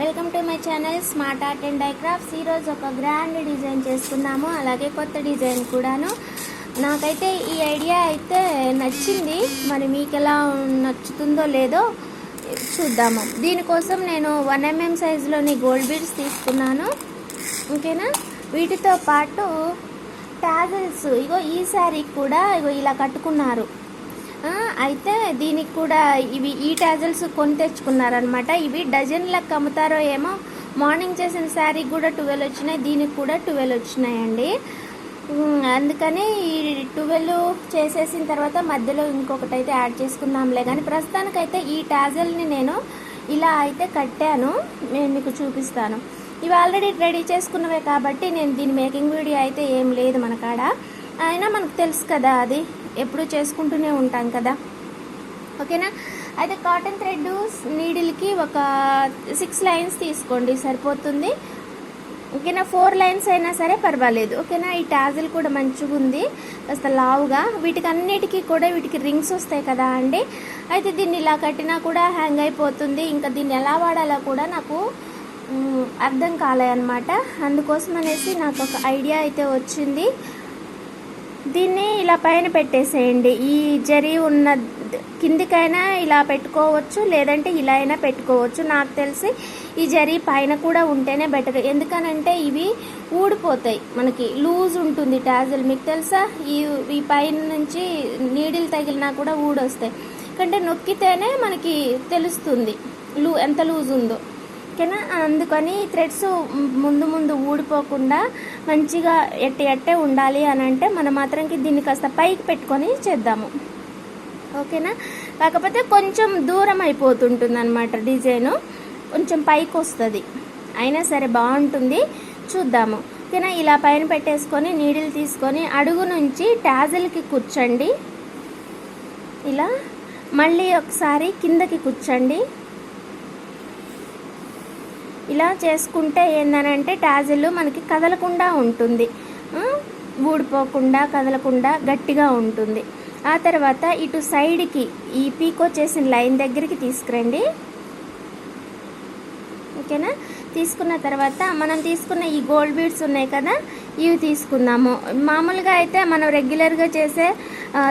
Welcome to my channel smart art and DIY crafts. ఈరోజు ఒక grand design చేసుకున్నాము అలాగే కొత్త డిజైన్ కూడాను. నాకైతే ఈ ఐడియా అయితే నచ్చింది. మరి మీకు ఎలా నచ్చుతుందో లేదో చూద్దాము. దీనికోసం నేను వన్ ఎంఎం సైజులోని గోల్డ్ బీడ్స్ తీసుకున్నాను. ఓకేనా? వీటితో పాటు టాజల్స్ ఇగో ఈ శారీ కూడా ఇగో ఇలా కట్టుకున్నారు. అయితే దీనికి కూడా ఇవి ఈ టాజల్స్ కొని తెచ్చుకున్నారనమాట ఇవి డజన్ లెక్క అమ్ముతారో ఏమో మార్నింగ్ చేసిన శారీ కూడా ట్వెల్వ్ వచ్చినాయి దీనికి కూడా ట్వెల్వ్ వచ్చినాయండి. అందుకని ఈ ట్వెల్వ్ చేసేసిన తర్వాత మధ్యలో ఇంకొకటి అయితే యాడ్ చేసుకుందాంలే. కానీ ప్రస్తుతానికైతే ఈ టాజల్ని నేను ఇలా అయితే కట్టాను నేను మీకు చూపిస్తాను. ఇవి ఆల్రెడీ రెడీ చేసుకున్నవే కాబట్టి నేను దీని మేకింగ్ వీడియో అయితే ఏం లేదు మన కాడ. అయినా మనకు తెలుసు కదా అది. ఎప్పుడు చేసుకుంటూనే ఉంటాం కదా. ఓకేనా? అయితే కాటన్ థ్రెడ్ నీడిల్కి ఒక సిక్స్ లైన్స్ తీసుకోండి సరిపోతుంది. ఓకేనా? ఫోర్ లైన్స్ అయినా సరే పర్వాలేదు. ఓకేనా? ఈ టాజిల్ కూడా మంచిగా ఉంది కాస్త లావుగా. వీటికి అన్నిటికీ కూడా వీటికి రింగ్స్ వస్తాయి కదా అండి. అయితే దీన్ని ఇలా కట్టినా కూడా హ్యాంగ్ అయిపోతుంది. ఇంకా దీన్ని ఎలా వాడాలో కూడా నాకు అర్థం అర్థం కాలేదన్నమాట అందుకోసం అనేసి నాకు ఒక ఐడియా అయితే వచ్చింది. దీన్ని ఇలా పైన పెట్టేసేయండి. ఈ జరీ ఉన్న కిందికైనా ఇలా పెట్టుకోవచ్చు లేదంటే ఇలా అయినా పెట్టుకోవచ్చు. నాకు తెలిసి ఈ జరీ పైన కూడా ఉంటేనే బెటర్ ఎందుకనంటే ఇవి ఊడిపోతాయి. మనకి లూజ్ ఉంటుంది టాజిల్. మీకు తెలుసా? ఈ ఈ పైన నుంచి నీడిల్ తగిలినా కూడా ఊడొస్తాయి. కంటే నొక్కితేనే మనకి తెలుస్తుంది లూ ఎంత లూజ్ ఉందో. ఓకేనా? అందుకని థ్రెడ్స్ ముందు ముందు ఊడిపోకుండా మంచిగా ఎట్టి ఎట్టే ఉండాలి అని అంటే మనం మాత్రంకి దీన్ని కాస్త పైకి పెట్టుకొని చేద్దాము. ఓకేనా? కాకపోతే కొంచెం దూరం అయిపోతుంటుంది అనమాట డిజైను. కొంచెం పైకి వస్తుంది. అయినా సరే బాగుంటుంది. చూద్దాము. ఓకేనా? ఇలా పైన పెట్టేసుకొని నీడిల్ తీసుకొని అడుగు నుంచి ట్యాజిల్కి కూర్చోండి. ఇలా మళ్ళీ ఒకసారి కిందకి కూర్చోండి. ఇలా చేసుకుంటే ఏందనంటే టాజిల్ మనకి కదలకుండా ఉంటుంది. ఊడిపోకుండా కదలకుండా గట్టిగా ఉంటుంది. ఆ తర్వాత ఇటు సైడ్కి ఈ పీకో చేసిన లైన్ దగ్గరికి తీసుకురండి. ఓకేనా? తీసుకున్న తర్వాత మనం తీసుకున్న ఈ గోల్డ్ బీడ్స్ ఉన్నాయి కదా ఇవి తీసుకుందాము. మామూలుగా అయితే మనం రెగ్యులర్గా చేసే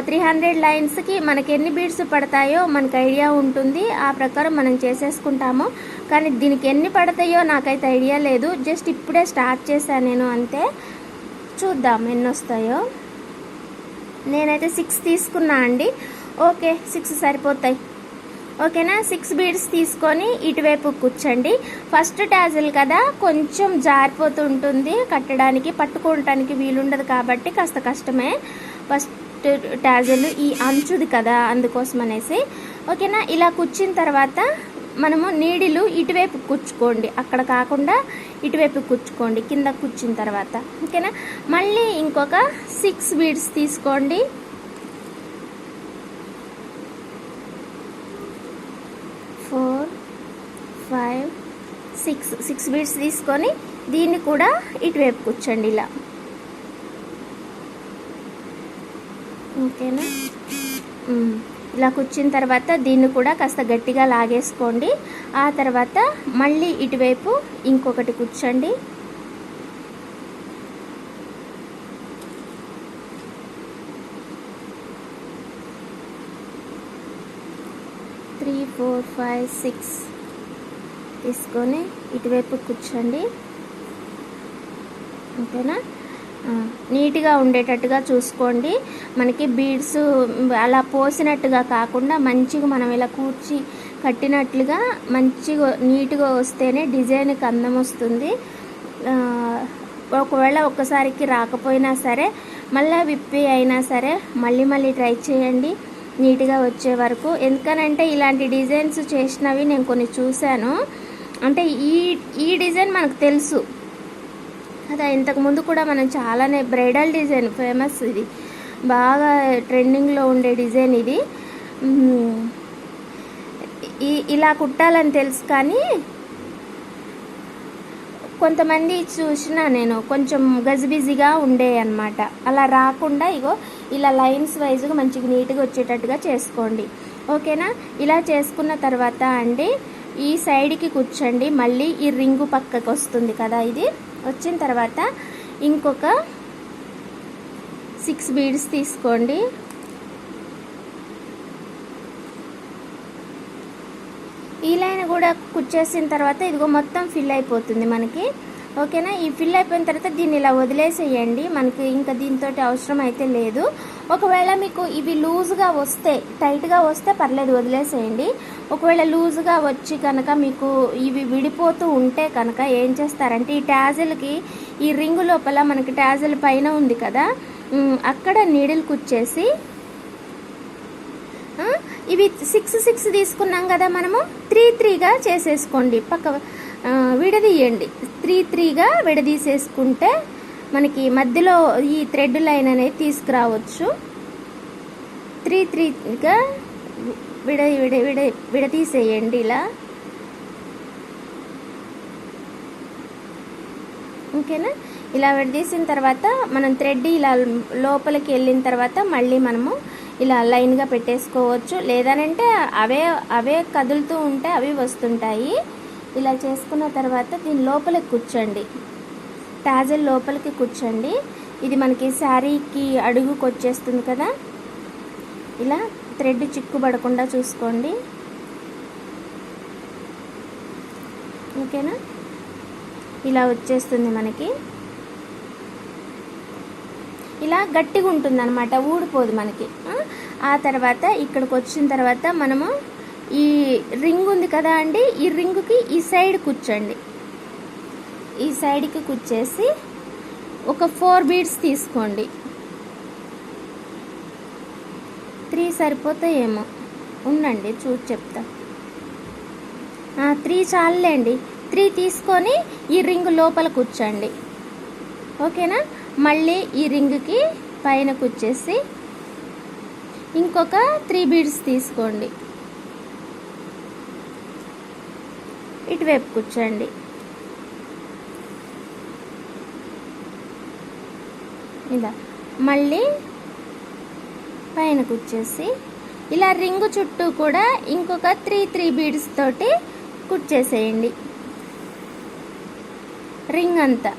త్రీ హండ్రెడ్ లైన్స్కి మనకి ఎన్ని బీడ్స్ పడతాయో మనకు ఐడియా ఉంటుంది. ఆ ప్రకారం మనం చేసేసుకుంటాము. కానీ దీనికి ఎన్ని పడతాయో నాకైతే ఐడియా లేదు. జస్ట్ ఇప్పుడే స్టార్ట్ చేశాను నేను అంతే. చూద్దాం ఎన్ని వస్తాయో నేనైతే సిక్స్ తీసుకున్నా అండి. ఓకే సిక్స్ సరిపోతాయి. ఓకేనా? సిక్స్ బీడ్స్ తీసుకొని ఇటువైపు కూర్చోండి. ఫస్ట్ టాజిల్ కదా కొంచెం జారిపోతుంటుంది. కట్టడానికి పట్టుకోవటానికి వీలుండదు కాబట్టి కాస్త కష్టమే. ఫస్ట్ టాజిల్ ఈ అంచుది కదా అందుకోసం అనేసి. ఓకేనా? ఇలా కూర్చిన తర్వాత మనము నీడిలు ఇటువైపు కూర్చుకోండి. అక్కడ కాకుండా ఇటువైపు కూర్చుకోండి కింద కూర్చున్న తర్వాత. ఓకేనా? మళ్ళీ ఇంకొక సిక్స్ బీడ్స్ తీసుకోండి ఫోర్ ఫైవ్ సిక్స్ బీడ్స్ తీసుకొని దీన్ని కూడా ఇటువైపు కూర్చోండి ఇలా. ఓకేనా? ఇలా కూర్చిన తర్వాత దీన్ని కూడా కాస్త గట్టిగా లాగేసుకోండి. ఆ తర్వాత మళ్ళీ ఇటువైపు ఇంకొకటి కూర్చోండి. Three four five six. తీసుకొని ఇటువైపు కూర్చోండి. ఓకేనా? నీట్గా ఉండేటట్టుగా చూసుకోండి. మనకి బీడ్స్ అలా పోసినట్టుగా కాకుండా మంచిగా మనం ఇలా కూర్చి కట్టినట్లుగా మంచిగా నీట్గా వస్తేనే డిజైన్కి అందం వస్తుంది. ఒకవేళ ఒక్కసారికి రాకపోయినా సరే మళ్ళీ విప్పి అయినా సరే మళ్ళీ మళ్ళీ ట్రై చేయండి. నీట్గా వచ్చే వరకు. ఎందుకనంటే ఇలాంటి డిజైన్స్ చేసినవి నేను కొన్ని చూశాను. అంటే ఈ ఈ డిజైన్ మనకు తెలుసు. కదా ఇంతకు ముందు కూడా మనం చాలానే బ్రైడల్ డిజైన్ ఫేమస్ ఇది. బాగా ట్రెండింగ్లో ఉండే డిజైన్ ఇది. ఇలా కుట్టాలని తెలుసు కానీ కొంతమంది చూసిన నేను కొంచెం గజిబిజిగా ఉండే అన్నమాట. అలా రాకుండా ఇగో ఇలా లైన్స్ వైజ్గా మంచిగా నీట్గా వచ్చేటట్టుగా చేసుకోండి. ఓకేనా? ఇలా చేసుకున్న తర్వాత అండి ఈ సైడ్కి కూర్చోండి మళ్ళీ ఈ రింగు పక్కకు వస్తుంది కదా ఇది. వచ్చిన తర్వాత ఇంకొక సిక్స్ బీడ్స్ తీసుకోండి. ఈ లైన్ కూడా కుచ్చేసిన తర్వాత ఇదిగో మొత్తం ఫిల్ అయిపోతుంది మనకి. ఓకేనా? ఈ ఫిల్ అయిపోయిన తర్వాత దీన్ని ఇలా వదిలేసేయండి. మనకి ఇంకా దీంతో అవసరం అయితే లేదు. ఒకవేళ మీకు ఇవి లూజ్గా వస్తే టైట్గా వస్తే పర్లేదు వదిలేసేయండి. ఒకవేళ లూజ్గా వచ్చి కనుక మీకు ఇవి విడిపోతూ ఉంటే కనుక ఏం చేస్తారంటే ఈ ట్యాజిల్కి ఈ రింగు లోపల మనకి ట్యాజిల్ పైన ఉంది కదా అక్కడ నీడిల్ కుచ్చేసి ఇవి సిక్స్ సిక్స్ తీసుకున్నాం కదా మనము త్రీ త్రీగా చేసేసుకోండి. పక్క విడదీయండి. త్రీ త్రీగా విడదీసేసుకుంటే మనకి మధ్యలో ఈ థ్రెడ్ లైన్ అనేది తీసుకురావచ్చు. త్రీ త్రీగా విడ విడ విడ విడదీసేయండి ఇలా. ఓకేనా? ఇలా విడదీసిన తర్వాత మనం థ్రెడ్ ఇలా లోపలికి వెళ్ళిన తర్వాత మళ్ళీ మనము ఇలా లైన్గా పెట్టేసుకోవచ్చు. లేదనంటే అవే అవే కదులుతూ ఉంటే అవి వస్తుంటాయి. ఇలా చేసుకున్న తర్వాత దీని లోపలికి కూర్చోండి. టాజల్ లోపలికి కూర్చోండి. ఇది మనకి శారీకి అడుగుకు వచ్చేస్తుంది కదా? ఇలా థ్రెడ్ చిక్కుబడకుండా చూసుకోండి. ఓకేనా? ఇలా వచ్చేస్తుంది మనకి. ఇలా గట్టిగా ఉంటుంది అనమాట ఊడిపోదు మనకి. ఆ తర్వాత ఇక్కడికి వచ్చిన తర్వాత మనము ఈ రింగ్ ఉంది కదా అండి ఈ రింగ్కి ఈ సైడ్ కూర్చోండి. ఈ సైడ్కి కూర్చేసి ఒక ఫోర్ బీడ్స్ తీసుకోండి. త్రీ సరిపోతాయేమో. ఉండండి చూసి చెప్తా. త్రీ చాలండి త్రీ తీసుకొని ఈ రింగ్ లోపల కూర్చోండి. ఓకేనా? మళ్ళీ ఈ రింగ్కి పైన కూర్చేసి ఇంకొక త్రీ బీడ్స్ తీసుకోండి. ఇటువైపు కూర్చోండి. ఇలా మళ్ళీ పైన కూర్చేసి ఇలా రింగు చుట్టూ కూడా ఇంకొక త్రీ త్రీ బీడ్స్ తోటి కుచ్చేసేయండి రింగ్ అంతా.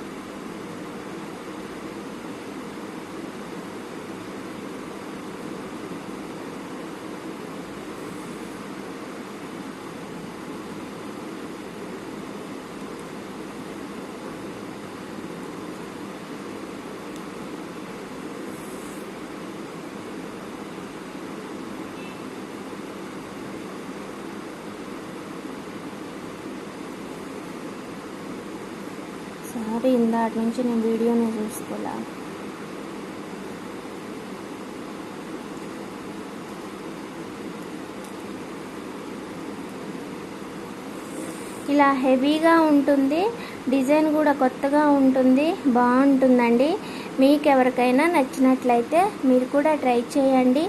సారీ ఇందాటి నుంచి నేను వీడియోనే చూసుకోలే. ఇలా హెవీగా ఉంటుంది డిజైన్ కూడా కొత్తగా ఉంటుంది బాగుంటుందండి. మీకు ఎవరికైనా నచ్చినట్లయితే మీరు కూడా ట్రై చేయండి.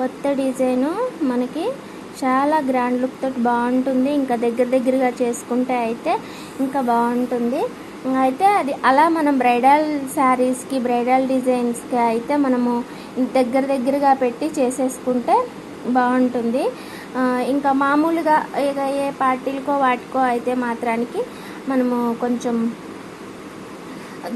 కొత్త డిజైను మనకి చాలా గ్రాండ్ లుక్ తోటి బాగుంటుంది. ఇంకా దగ్గర దగ్గరగా చేసుకుంటే అయితే ఇంకా బాగుంటుంది. అయితే అది అలా మనం బ్రైడల్ శారీస్కి బ్రైడల్ డిజైన్స్కి అయితే మనము దగ్గర దగ్గరగా పెట్టి చేసేసుకుంటే బాగుంటుంది. ఇంకా మామూలుగా ఇక ఏ పార్టీలకో వాటికో అయితే మాత్రానికి మనము కొంచెం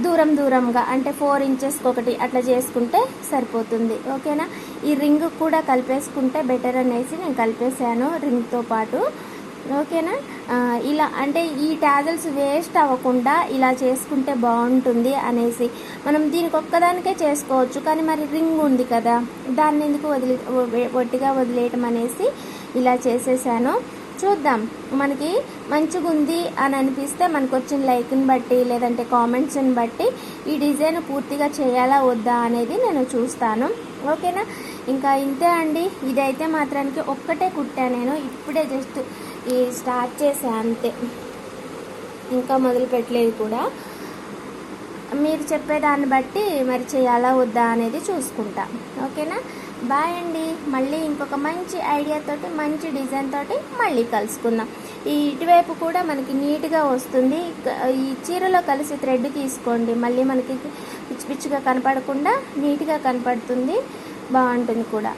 దూరం దూరంగా అంటే ఫోర్ ఇంచెస్కి ఒకటి అట్లా చేసుకుంటే సరిపోతుంది. ఓకేనా? ఈ రింగ్ కూడా కలిపేసుకుంటే బెటర్ అనేసి నేను కలిపేసాను రింగ్తో పాటు. ఓకేనా? ఇలా అంటే ఈ టాజల్స్ వేస్ట్ అవ్వకుండా ఇలా చేసుకుంటే బాగుంటుంది అనేసి. మనం దీనికి ఒక్కదానికే చేసుకోవచ్చు కానీ మరి రింగ్ ఉంది కదా దాన్ని ఎందుకు వదిలి ఒట్టిగా వదిలేయటం అనేసి ఇలా చేసేసాను. చూద్దాం మనకి మంచిగా ఉంది అని అనిపిస్తే మనకు వచ్చిన లైక్ని బట్టి లేదంటే కామెంట్స్ని బట్టి ఈ డిజైన్ పూర్తిగా చేయాలా వద్దా అనేది నేను చూస్తాను. ఓకేనా? ఇంకా ఇంతే అండి. ఇదైతే మాత్రానికి ఒక్కటే కుట్టా నేను ఇప్పుడే జస్ట్ ఈ స్టార్ట్ చేసా అంతే. ఇంకా మొదలు పెట్టలేదు కూడా. మీరు చెప్పేదాన్ని బట్టి మరి చేయాలా వద్దా అనేది చూసుకుంటా. ఓకేనా? బాయ్ అండి. మళ్ళీ ఇంకొక మంచి ఐడియాతోటి మంచి డిజైన్ తోటి మళ్ళీ కలుసుకుందాం. ఈ ఇటువైపు కూడా మనకి నీట్గా వస్తుంది. ఈ చీరలో కలిసి థ్రెడ్ తీసుకోండి. మళ్ళీ మనకి పిచ్చి పిచ్చిగా కనపడకుండా నీట్గా కనపడుతుంది. బాగుంటుంది కూడా.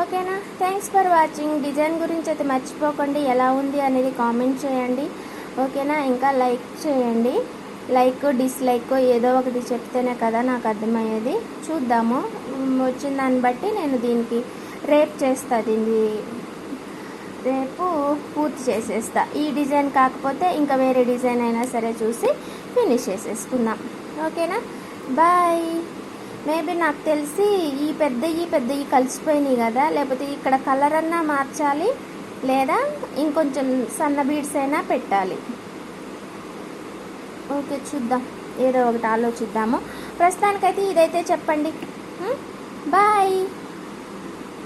ఓకేనా? థ్యాంక్స్ ఫర్ వాచింగ్ డిజైన్ గురించి అయితే మర్చిపోకండి. ఎలా ఉంది అనేది కామెంట్ చేయండి. ఓకేనా? ఇంకా లైక్ చేయండి. లైక్ డిస్లైక్ ఏదో ఒకటి చెప్తేనే కదా నాకు అర్థమయ్యేది. చూద్దాము. వచ్చిన దాన్ని బట్టి నేను దీనికి రేపు చేస్తా. దీన్ని రేపు పూర్తి చేసేస్తా. ఈ డిజైన్ కాకపోతే ఇంకా వేరే డిజైన్ అయినా సరే చూసి ఫినిష్ చేసేసుకుందాం. ఓకేనా? బాయ్ మేబీ నాకు తెలిసి ఈ పెద్దవి పెద్దవి కలిసిపోయినాయి కదా. లేకపోతే ఇక్కడ కలర్ అన్నా మార్చాలి లేదా ఇంకొంచెం సన్న బీడ్స్ అయినా పెట్టాలి. ఓకే చూద్దాం. ఏదో ఒకటి ఆలోచిద్దాము. ప్రస్తుతానికైతే ఇదైతే చెప్పండి. బాయ్.